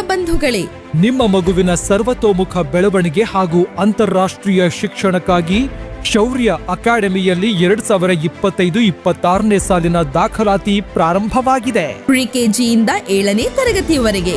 ಬಂಧುಗಳೇ. ನಿಮ್ಮ ಮಗುವಿನ ಸರ್ವತೋಮುಖ ಬೆಳವಣಿಗೆ ಹಾಗೂ ಅಂತಾರಾಷ್ಟ್ರೀಯ ಶಿಕ್ಷಣಕ್ಕಾಗಿ ಶೌರ್ಯ ಅಕಾಡೆಮಿಯಲ್ಲಿ ಎರಡ್ ಸಾವಿರ ಇಪ್ಪತ್ತೈದು ಇಪ್ಪತ್ತಾರನೇ ಸಾಲಿನ ದಾಖಲಾತಿ ಪ್ರಾರಂಭವಾಗಿದೆ. ಪ್ರಿಕೆಜಿಯಿಂದ ಏಳನೇ ತರಗತಿಯವರೆಗೆ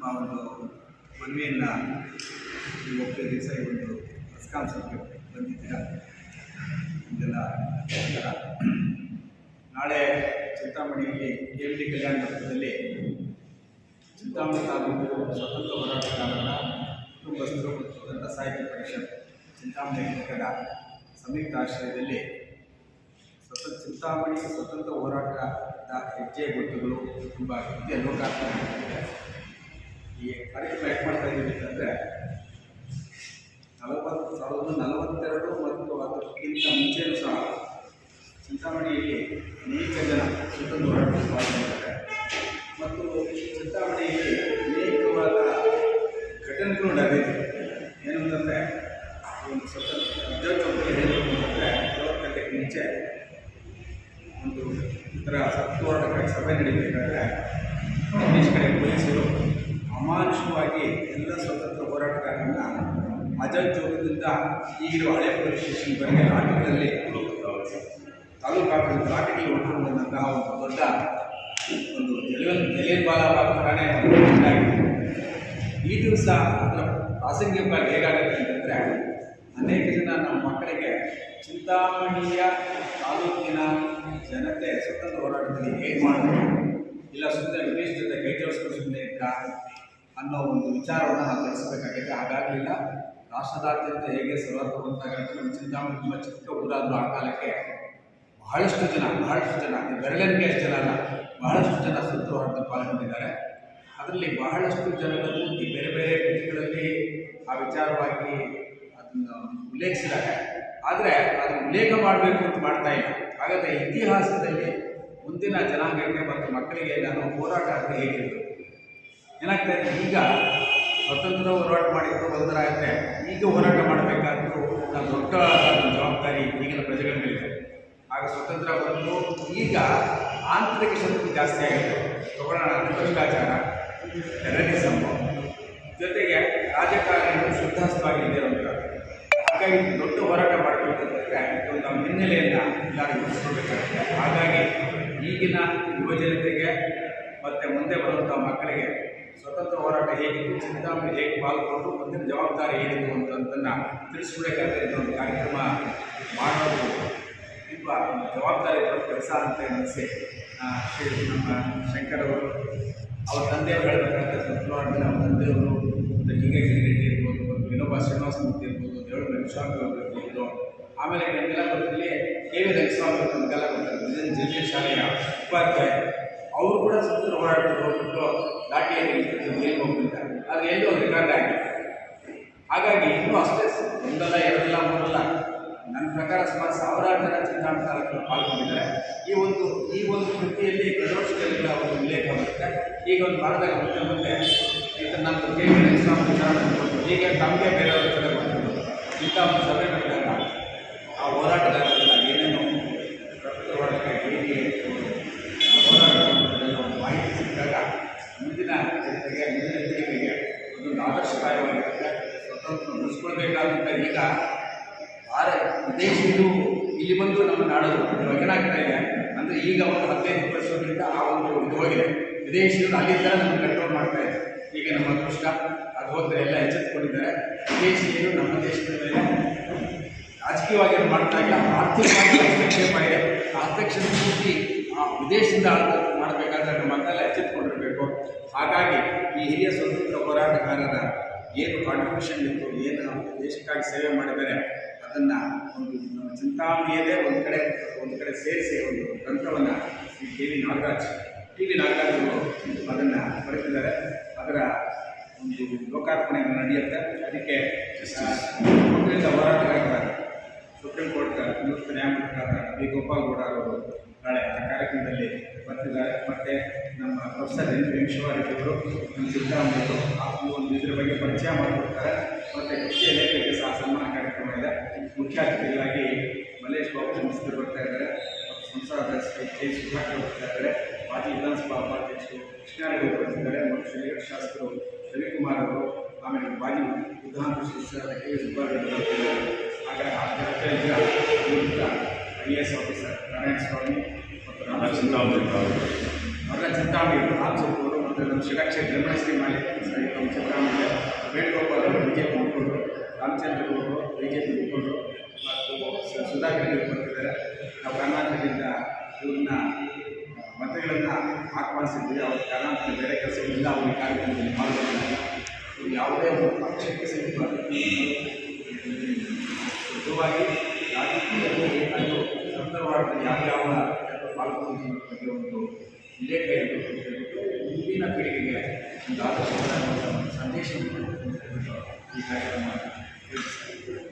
ನಮ್ಮ ಒಂದು ಮನವಿಯನ್ನು ಈ ಒಪ್ಪೆ ದಿವಸ ಈ ಒಂದು ಪ್ರಸ್ಕಾಂಶಕ್ಕೆ ಬಂದಿದ್ದೀರಾ ಇದೆಲ್ಲ ನಾಳೆ ಚಿಂತಾಮಣಿಯಲ್ಲಿ ಕೆ ಎಂ ಡಿ ಕಲ್ಯಾಣ ಮಂಟಪದಲ್ಲಿ ಚಿಂತಾಮಣಿ ತಾಲೂಕು ಸ್ವತಂತ್ರ ಹೋರಾಟಗಾರರ ಕುಟುಂಬಸ್ಥರು ಮತ್ತು ಸ್ವತಂತ್ರ ಸಾಹಿತ್ಯ ಪರಿಷತ್ ಚಿಂತಾಮಣಿ ಘಟಕದ ಸಂಯುಕ್ತ ಆಶ್ರಯದಲ್ಲಿ ಸ್ವತಂತ್ರ ಚಿಂತಾಮಣಿ ಸ್ವತಂತ್ರ ಹೋರಾಟದ ಹೆಜ್ಜೆ ಗುರುತುಗಳು ತುಂಬ ಕೃತಿಯ ಲೋಕಾರ್ಪಣೆ. ಈ ಕಾರ್ಯಕ್ರಮ ಯಾಕೆ ಮಾಡ್ತಾ ಇದ್ದೀವಿ ಅಂತಂದರೆ, ನಲವತ್ತು, ಸಾವಿರದ ನಲವತ್ತೆರಡು ಮತ್ತು ಅದಕ್ಕಿಂತ ಮುಂಚೆಯೂ ಸಹ ಚಿಂತಾಮಣಿಯಲ್ಲಿ ಅನೇಕ ಜನ ಸ್ವತಂತ್ರ ಹೋರಾಟ ಪಾಲ್ಗೊಂಡಿದ್ದಾರೆ ಮತ್ತು ಚಿಂತಾಮಣಿಯಲ್ಲಿ ಅನೇಕವಾದ ಘಟನೆಗಳು ಏನಂತಂದರೆ ಒಂದು ಸ್ವತಂತ್ರ ವಿದ್ಯಾರ್ಥಿಗಳು ಹೇಳಬೇಕು ಅಂತಂದರೆ, ನಲವತ್ತು ಮುಂಚೆ ಒಂದು ಈ ಥರ ಸತ್ತು ಹೋರಾಟಕ್ಕಾಗಿ ಸಭೆ ನಡೀಬೇಕಾದ್ರೆ ಇಂಗ್ಲೀಷ್ ಕಡೆ ಪೊಲೀಸರು ಅಮಾನುಷವಾಗಿ ಎಲ್ಲ ಸ್ವತಂತ್ರ ಹೋರಾಟಗಾರರನ್ನ ಅಜಲ್ ಚೌಕದಿಂದ ಈಗಿರುವ ಹಳೆ ಪೊಲೀಸ್ ಬಗ್ಗೆ ಲಾಠಿಗಳಲ್ಲಿ ತಾಲೂಕು ಆಫೀಸ್ ಲಾಠಿಗೆ ಹೊಡ್ಕೊಂಡು ಬಂದಂತಹ ಒಂದು ದೊಡ್ಡ ಒಂದು ಬಾಲ ಇದಾಗಿದೆ. ಈ ದಿವಸ ಅದರ ಪ್ರಾಸಂಗಿಕವಾಗಿ ಹೇಗಾಗುತ್ತೆ ಅಂತಂದರೆ, ಅನೇಕ ಜನ ನಮ್ಮ ಮಕ್ಕಳಿಗೆ ಚಿಂತಾಮಣಿಯ ತಾಲೂಕಿನ ಜನತೆ ಸ್ವತಂತ್ರ ಹೋರಾಟದಲ್ಲಿ ಹೇಗೆ ಮಾಡಿದ್ರು ಇಲ್ಲ ಸುಮ್ಮನೆ ವಿದೇಶದ ಜೊತೆ ಕೈ ಜೋಡಿಸ್ಕೊಂಡು ಸುಮ್ಮನೆ ಇದ್ದ ಅನ್ನೋ ಒಂದು ವಿಚಾರವನ್ನು ನಾವು ತಿಳಿಸಬೇಕಾಗಿದೆ. ಹಾಗಾಗಲಿಲ್ಲ ರಾಷ್ಟ್ರದಾದ್ಯಂತ ಹೇಗೆ ಸರ್ವತೋಮುಖಾಗುತ್ತೆ ನಮ್ಮ ಚಿಂತಾಮಣಿ ತುಂಬ ಚಿಕ್ಕ ಊರಾದರೂ ಆ ಕಾಲಕ್ಕೆ ಬಹಳಷ್ಟು ಜನ ಬಹಳಷ್ಟು ಜನ ಬೆರಳೆನಿಗೆ ಅಷ್ಟು ಜನ ಅಲ್ಲ, ಬಹಳಷ್ಟು ಜನ ಸುತ್ತು ಹೋರಾಟದಲ್ಲಿ ಪಾಲ್ಗೊಂಡಿದ್ದಾರೆ. ಅದರಲ್ಲಿ ಬಹಳಷ್ಟು ಜನಗಳು ಈ ಬೇರೆ ಬೇರೆ ಕೃತಿಗಳಲ್ಲಿ ಆ ವಿಚಾರವಾಗಿ ಅದನ್ನು ಉಲ್ಲೇಖಿಸಿದ್ದಾರೆ. ಆದರೆ ಅದನ್ನು ಉಲ್ಲೇಖ ಮಾಡಬೇಕು ಅಂತ ಮಾಡ್ತಾ ಇಲ್ಲ. ಹಾಗಾದರೆ ಇತಿಹಾಸದಲ್ಲಿ ಮುಂದಿನ ಜನಾಂಗಕ್ಕೆ ಮತ್ತು ಮಕ್ಕಳಿಗೆ ನಾನು ಹೋರಾಟ ಹೇಗಿರಬೇಕು ಏನಾಗ್ತಾ ಇದೆ? ಈಗ ಸ್ವತಂತ್ರ ಹೋರಾಟ ಮಾಡಿದ್ರು ಒಂಥರ ಆದರೆ ಈಗ ಹೋರಾಟ ಮಾಡಬೇಕಾದ್ರು ನಾವು ದೊಡ್ಡ ಜವಾಬ್ದಾರಿ ಈಗಿನ ಪ್ರಜೆಗಳ ಮೇಲಿದೆ ಆಗ ಸ್ವತಂತ್ರ ಬಂದು ಈಗ ಆಂತರಿಕ ಶತ್ರು ಜಾಸ್ತಿ ಆಗಿದೆ. ತಗೊಳ್ಳೋಣ ಭ್ರಷ್ಟಾಚಾರ ಟೆರರಿಸಮ್ ಜೊತೆಗೆ ರಾಜಕಾರಣಿಗಳು ಅಂತ. ಹಾಗಾಗಿ ದೊಡ್ಡ ಹೋರಾಟ ಮಾಡಬೇಕಂತಂದರೆ ಒಂದು ನಮ್ಮ ಹಿನ್ನೆಲೆಯನ್ನು ಎಲ್ಲರೂ ಗುರುತಿಸ್ಕೊಳ್ಬೇಕಾಗುತ್ತೆ. ಹಾಗಾಗಿ ಈಗಿನ ಯುವಜನತೆಗೆ ಮತ್ತು ಮುಂದೆ ಬರುವಂಥ ಮಕ್ಕಳಿಗೆ ಸ್ವತಂತ್ರ ಹೋರಾಟ ಹೇಗಿತ್ತು ಚಿಂತಾಮಣಿ ಹೇಗೆ ಪಾಲ್ಗೊಂಡು ಮುಂದಿನ ಜವಾಬ್ದಾರಿ ಏನಿತ್ತು ಅಂತಂದನ್ನು ತಿಳಿಸ್ಕೊಡ್ಬೇಕಾದ್ರೆ ಒಂದು ಕಾರ್ಯಕ್ರಮ ಮಾಡೋದು ತುಂಬ ಜವಾಬ್ದಾರಿ ಕೆಲಸ ಅಂತ ಅನಿಸಿ ಶ್ರೀ ನಮ್ಮ ಶಂಕರ್ ಅವರು. ಅವ್ರ ತಂದೆಯವರು ಹೇಳಬೇಕಾದ್ರೆ ಸ್ವತಂತ್ರವಾಗಿ ನಮ್ಮ ತಂದೆಯವರು ಕೆ ರೆಡ್ಡಿ ಇರ್ಬೋದು, ಒಂದು ವಿನೋಬ ಶ್ರೀನಿವಾಸ ಮೂರ್ತಿ ಇರ್ಬೋದು ಏಳು ರಂಗಸ್ವಾಮಿ ಅವರು ಇರ್ಬೋದು. ಆಮೇಲೆ ನಮಗೆಲ್ಲ ಕೆ ವಿ ರಂಗಸ್ವಾಮಿ ಅವರು ಗೊತ್ತಿರೋದು ಜಿಲ್ಲೆ ಶಾಲೆಯ ಉಪಾಧ್ಯಾಯ. ಅವರು ಕೂಡ ಸ್ವತಂತ್ರ ಹೋರಾಟಕ್ಕೆ ಹೋಗ್ಬಿಟ್ಟು ಲಾಠಿಯಲ್ಲಿ ಜೈಲಿಗೆ ಅದು ಎಲ್ಲೂ ರೆಕಾರ್ಡ್ ಆಗಿದೆ ಹಾಗಾಗಿ ಇನ್ನೂ ಅಷ್ಟೇ ಒಂದಲ್ಲ, ಎರಡಲ್ಲ, ಮೂರಲ್ಲ, ನನ್ನ ಪ್ರಕಾರ ಸುಮಾರು ಸಾವಿರಾರು ಜನ ತಾಲೂಕಿನ ಪಾಲ್ಗೊಂಡಿದ್ದಾರೆ. ಈ ಒಂದು ಈ ಒಂದು ಕೃತಿಯಲ್ಲಿ ಗಡೋಷ್ಠಿಗಳ ಒಂದು ಉಲ್ಲೇಖ ಬರುತ್ತೆ. ಈಗ ಒಂದು ಭಾರತದಾಗ ಮುಂದೆ ಮುಂದೆ ಇದನ್ನು ನಮ್ಮ ಕೇಳಿದ ಎಕ್ಸಾಮ್ ವಿಚಾರ ಬಂದ್ಬಿಟ್ಟು ತಮಗೆ ಬೇರೆಯವ್ರ ಕಡೆ ಬಂದ್ಬಿಟ್ಟು ಇಂಥ ಒಂದು ಸಭೆ ನಡೆದಾಗ ಆ ಹೋರಾಟಗಾರರೆಲ್ಲ ಸ್ವತಂತ್ರ ಉಳಿಸ್ಕೊಳ್ಬೇಕಾದಂಥ ಈಗ ಭಾರತ ವಿದೇಶಿಗಳು ಇಲ್ಲಿ ಬಂದು ನಮ್ಮ ಇವಾಗ ಏನಾಗ್ತಾ ಇದೆ. ಅಂದರೆ ಈಗ ಒಂದು ಹದಿನೈದು ವರ್ಷದಿಂದ ಆ ಒಂದು ಇದು ಹೋಗಿದೆ. ವಿದೇಶಿಗಳು ಅಲ್ಲಿಂದ ನಮ್ಮ ಕಂಟ್ರೋಲ್ ಮಾಡ್ತಾ ಇದೆ. ಈಗ ನಮ್ಮ ಅದೃಷ್ಟ ಅದು ಹೋದರೆ ಎಲ್ಲ ಎಚ್ಚೆತ್ತುಕೊಂಡಿದ್ದಾರೆ ವಿದೇಶಿಯರು ನಮ್ಮ ದೇಶದ ಮೇಲೆ ರಾಜಕೀಯವಾಗಿ ಮಾಡ್ತಾ ಇಲ್ಲ. ಆರ್ಥಿಕವಾಗಿ ಹಸ್ತಕ್ಷೇಪ ಇದೆ. ಆ ಹಸ್ತಕ್ಷೇಪ ಪೂರ್ತಿ ಆ ವಿದೇಶದಿಂದ ಮಾಡಬೇಕಾದ್ರೆ ನಮ್ಮ ಮಕ್ಕಳೆಲ್ಲ ಎಚ್ಚೆತ್ತುಕೊಂಡಿರಬೇಕು ಹಾಗಾಗಿ ಈ ಹಿರಿಯ ಸ್ವತಂತ್ರ ಹೋರಾಟಗಾರರ ಏನು ಕಾಂಟ್ರಿಬ್ಯೂಷನ್ ಇತ್ತು, ಏನು ದೇಶಕ್ಕಾಗಿ ಸೇವೆ ಮಾಡಿದ್ದಾರೆ ಅದನ್ನು ಒಂದು ನಮ್ಮ ಚಿಂತಾಮಣಿಯಲ್ಲೇ ಒಂದು ಕಡೆ ಒಂದು ಕಡೆ ಸೇರಿಸಿ ಒಂದು ಗ್ರಂಥವನ್ನು Shri K V Nagaraj, T V ನಾಗರಾಜರು ಅದನ್ನು ಬರೆದಿದ್ದಾರೆ. ಅದರ ಒಂದು ಲೋಕಾರ್ಪಣೆ ನಡೆಯುತ್ತೆ. ಅದಕ್ಕೆ ಒಕ್ಕಲಿಗ ಸುಪ್ರೀಂ ಕೋರ್ಟ್ ನಿವೃತ್ತ ನ್ಯಾಯಮೂರ್ತಿಗಳಾದ ಬಿ ಗೋಪಾಲ್ ಗೌಡ ಅವರು ನಾಳೆ ಆ ಕಾರ್ಯಕ್ರಮದಲ್ಲಿ ಬರ್ತಿದ್ದಾರೆ. ಮತ್ತು ನಮ್ಮ ಪ್ರೊಫೆಸರ್ ಎನ್ ವೆಂಕಟೇಶ್ವರವರು ನಮ್ಮ ಸಿದ್ದರಾಮಯ್ಯವರು ಆ ಒಂದು ಬಗ್ಗೆ ಪರಿಚಯ ಮಾಡಿಕೊಡ್ತಾರೆ. ಮತ್ತು ಕೃಷಿ ಲೇಖಕರಿಗೆ ಸಹ ಸನ್ಮಾನ ಕಾರ್ಯಕ್ರಮ ಇದೆ. ಮುಖ್ಯ ಅತಿಥಿಗಳಾಗಿ ಮಲ್ಲೇಶ್ ಬಾಬು ಸಂಸದರು ಬರ್ತಾ ಇದ್ದಾರೆ. ಮತ್ತು ಸಂಸದ ಶ್ರೀ ಕೆ ಸುಧಾಕರ್ ಬರ್ತಾ ಇದ್ದಾರೆ. ಮಾಜಿ ವಿಧಾನಸಭಾ ಉಪಾಧ್ಯಕ್ಷರು ಕೃಷ್ಣಾರೆಡ್ಡಿ ಬರ್ತಿದ್ದಾರೆ. ಮತ್ತು ಶ್ರೀಗಢ ಶಾಸಕರು ರವಿಕುಮಾರ್ ಅವರು ಆಮೇಲೆ ಮಾಜಿ ವಿಧಾನ ಪರಿಷತ್ ಕೆ ಸುಬ್ಬಾರೆಡ್ಡಿ ಬರ್ತಿದ್ದಾರೆ ಆಗ ಆ ನಿವೃತ್ತ I A S officer Narayana Swamy ಮತ್ತು ರಾಮಚಂದ್ರ ಅವರ ಚಿಂತಾಮಣಿ ರಾಮಚಂದ್ರ ಮತ್ತು ನಮ್ಮ ಶಿಲಾಕ್ಷೇತ್ರ ರಮಣಶ್ರೀ ಮಾಡಿ ನಮ್ಮ ಸಿದ್ದರಾಮಯ್ಯ ವೇಣುಗೋಪಾಲ್ ಅವರು ಬಿಜೆಪಿ ಮುಖಂಡರು, ರಾಮಚಂದ್ರ ಗೌಡರು ಪಿ ಮುಖಂಡರು ಮತ್ತು ಸುಧಾಕರ್ ಬರ್ತಿದ್ದಾರೆ. ನಾವು ಕರ್ನಾಟಕದಿಂದ ಇವ್ರನ್ನ, ಮತಗಳನ್ನು ಆಹ್ವಾನಿಸಿದ್ವಿ. ಅವ್ರ ಕರ್ನಾಟಕದ ಬೇರೆ ಕೆಲಸಗಳಿಂದ ಅವ್ರ ಕಾರ್ಯಕ್ರಮದಲ್ಲಿ ಪಾಲ್ಗೊಂಡಿಲ್ಲ. ಯಾವುದೇ ಒಂದು ಪಕ್ಷಕ್ಕೆ ಸಿಗಬಾರ್ದು ನಿಜವಾಗಿ ರಾಜಕೀಯದಲ್ಲಿ ಅದು ಸಂದರ್ಭದಲ್ಲಿ ಯಾವ ಯಾವ ಬಗ್ಗೆ ಒಂದು ಉಲ್ಲೇಖ ಇರಬೇಕು ಅಂತ ಹೇಳ್ಬಿಟ್ಟು ಮುಂದಿನ ಪೀಳಿಗೆಗೆ ಒಂದು ಆದರ್ಶದ ಒಂದು ಸಂದೇಶವನ್ನು ಕೊಡಬೇಕು ಅಂತ ಹೇಳ್ಬಿಟ್ಟು ಈ ಕಾರ್ಯಕ್ರಮ ಯೋಚಿಸ್ತಾ